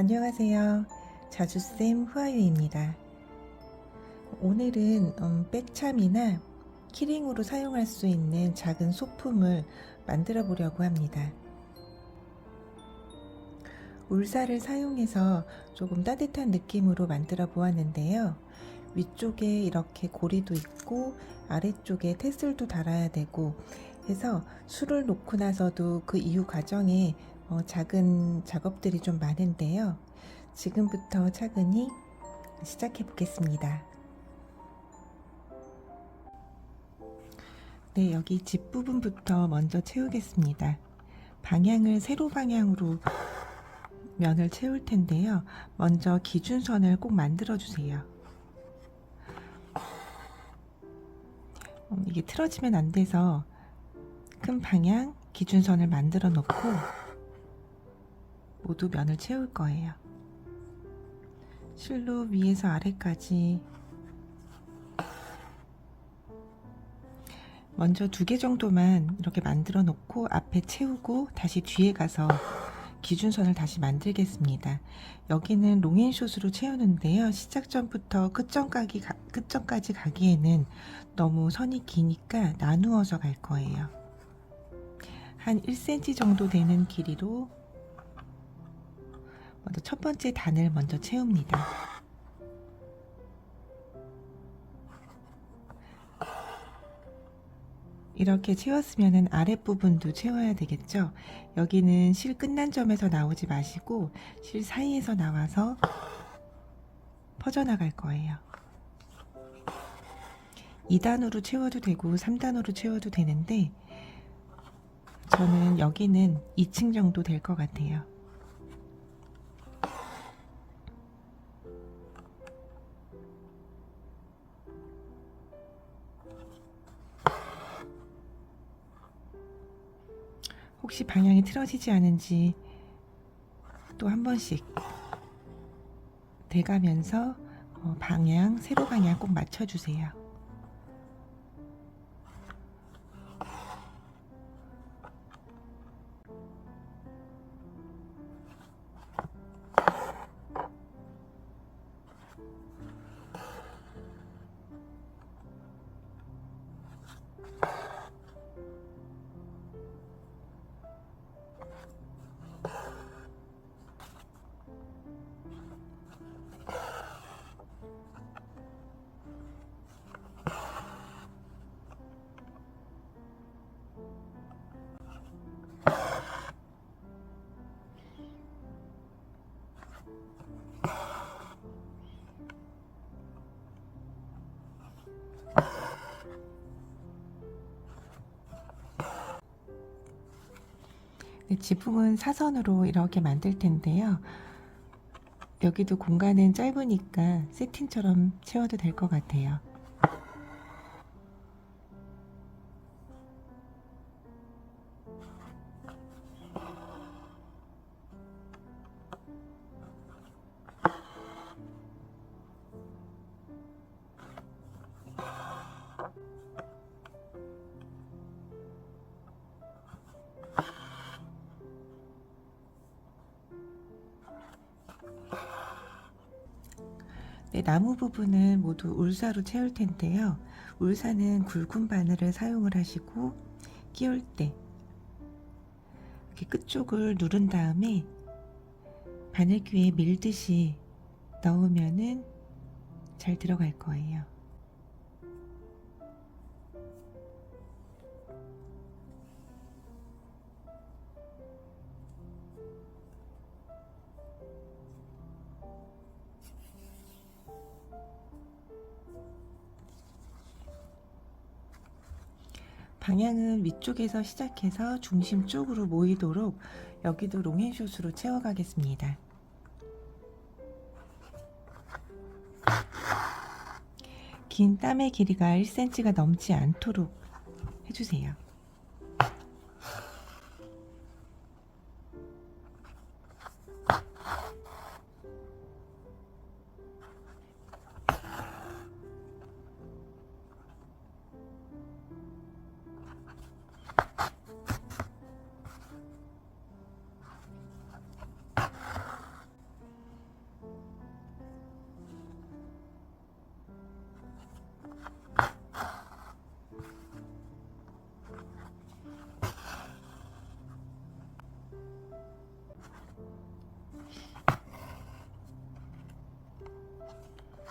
안녕하세요. 자주쌤 후아유입니다. 오늘은 음, 백참이나 키링으로 사용할 수 있는 작은 소품을 만들어 보려고 합니다. 울사를 사용해서 조금 따뜻한 느낌으로 만들어 보았는데요. 위쪽에 이렇게 고리도 있고 아래쪽에 테슬도 달아야 되고 해서 술을 놓고 나서도 그 이후 과정에 어, 작은 작업들이 좀 많은데요. 지금부터 차근히 시작해 보겠습니다. 네, 여기 집 부분부터 먼저 채우겠습니다. 방향을 세로 방향으로 면을 채울 텐데요. 먼저 기준선을 꼭 만들어 주세요. 음, 이게 틀어지면 안 돼서 큰 방향 기준선을 만들어 놓고 모두 면을 채울 거예요. 실로 위에서 아래까지 먼저 두 개 정도만 이렇게 만들어 놓고 앞에 채우고 다시 뒤에 가서 기준선을 다시 만들겠습니다. 여기는 롱앤숏으로 채우는데요. 시작 전부터 끝점까지, 가, 끝점까지 가기에는 너무 선이 기니까 나누어서 갈 거예요. 한 1cm 정도 되는 길이로 먼저 첫 번째 단을 먼저 채웁니다. 이렇게 채웠으면 아랫부분도 채워야 되겠죠. 여기는 실 끝난 점에서 나오지 마시고 실 사이에서 나와서 퍼져나갈 거예요. 2단으로 채워도 되고 3단으로 채워도 되는데 저는 여기는 2층 정도 될 것 같아요. 방향이 틀어지지 않은지 또 한 번씩 대가면서 어, 방향, 세로 방향 꼭 맞춰주세요. 지붕은 사선으로 이렇게 만들 텐데요. 여기도 공간은 짧으니까 세팅처럼 채워도 될 것 같아요. 나무 부분은 모두 울사로 채울 텐데요. 울사는 굵은 바늘을 사용을 하시고 끼울 때 이렇게 끝쪽을 누른 다음에 바늘귀에 밀듯이 넣으면은 잘 들어갈 거예요. 방향은 위쪽에서 시작해서 중심 쪽으로 모이도록 여기도 롱앤숏으로 채워가겠습니다. 긴 땀의 길이가 1cm가 넘지 않도록 해주세요.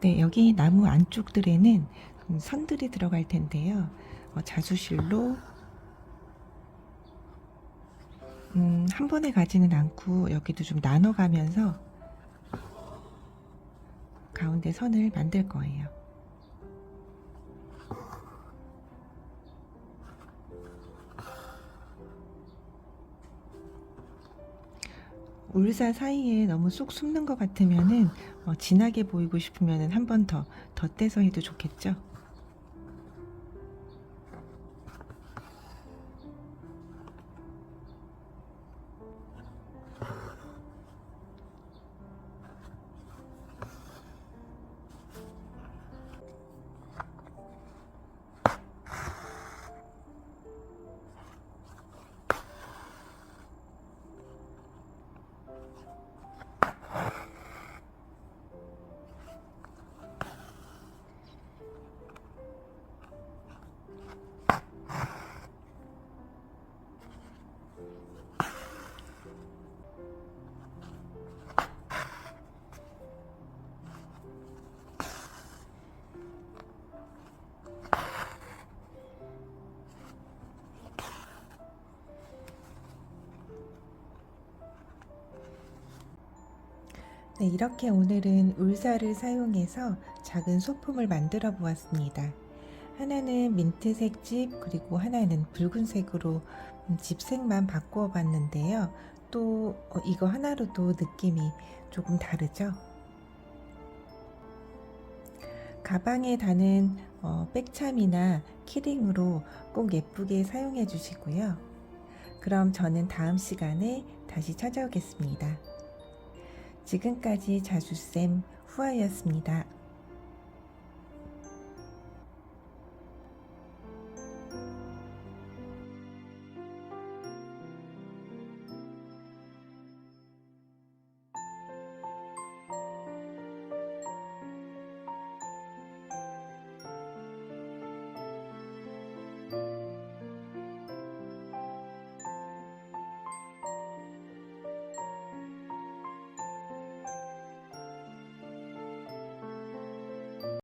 네, 여기 나무 안쪽들에는 음, 선들이 들어갈 텐데요. 어, 자수실로 음, 한 번에 가지는 않고 여기도 좀 나눠가면서 가운데 선을 만들 거예요. 울사 사이에 너무 쏙 숨는 것 같으면은 어, 진하게 보이고 싶으면은 한 번 더 덧대서 해도 좋겠죠. 네, 이렇게 오늘은 울사를 사용해서 작은 소품을 만들어 보았습니다. 하나는 민트색 집, 그리고 하나는 붉은색으로 음, 집색만 바꾸어 봤는데요. 또 어, 이거 하나로도 느낌이 조금 다르죠? 가방에 다는 어, 백참이나 키링으로 꼭 예쁘게 사용해 주시고요. 그럼 저는 다음 시간에 다시 찾아오겠습니다. 지금까지 자주쌤 후아였습니다.